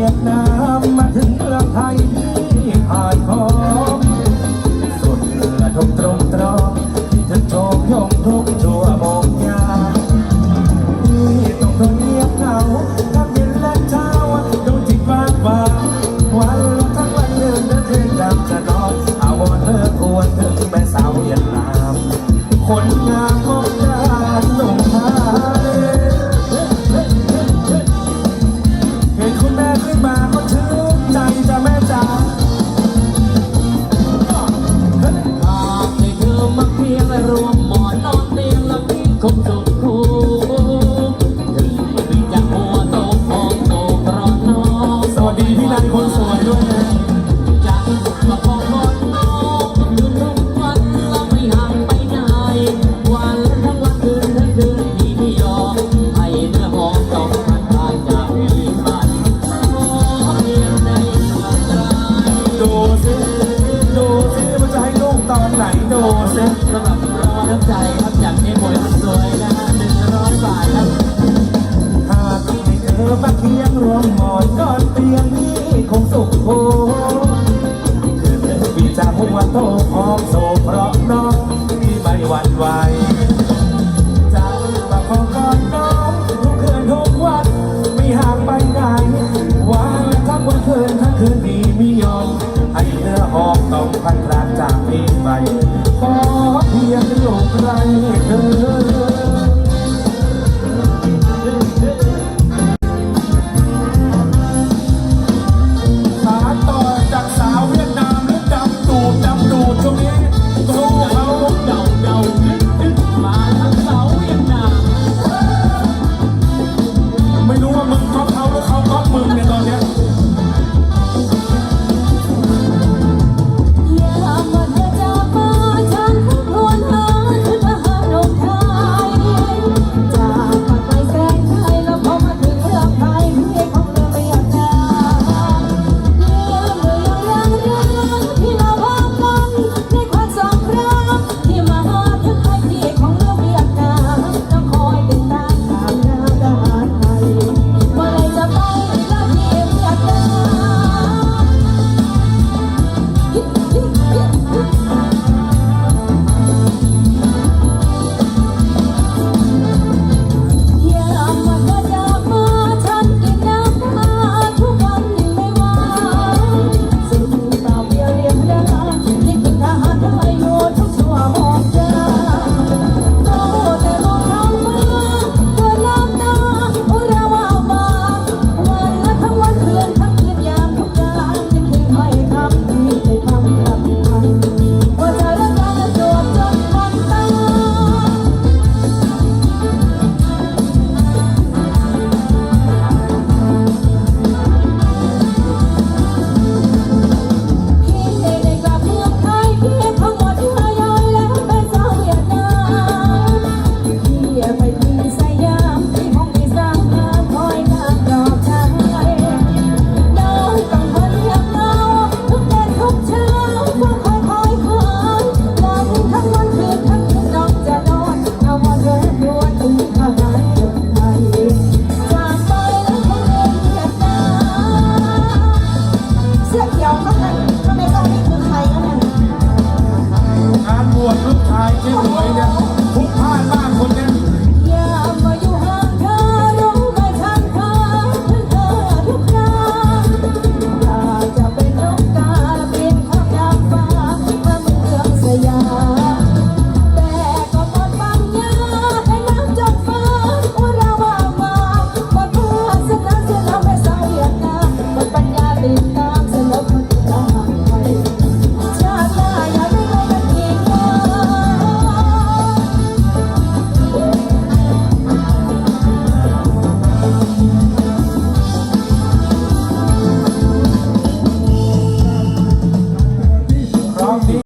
วียดนามมาถึงเมืองไทย ต้องพร้อมโศกเพราะน้องที่ไม่หวั่นไหว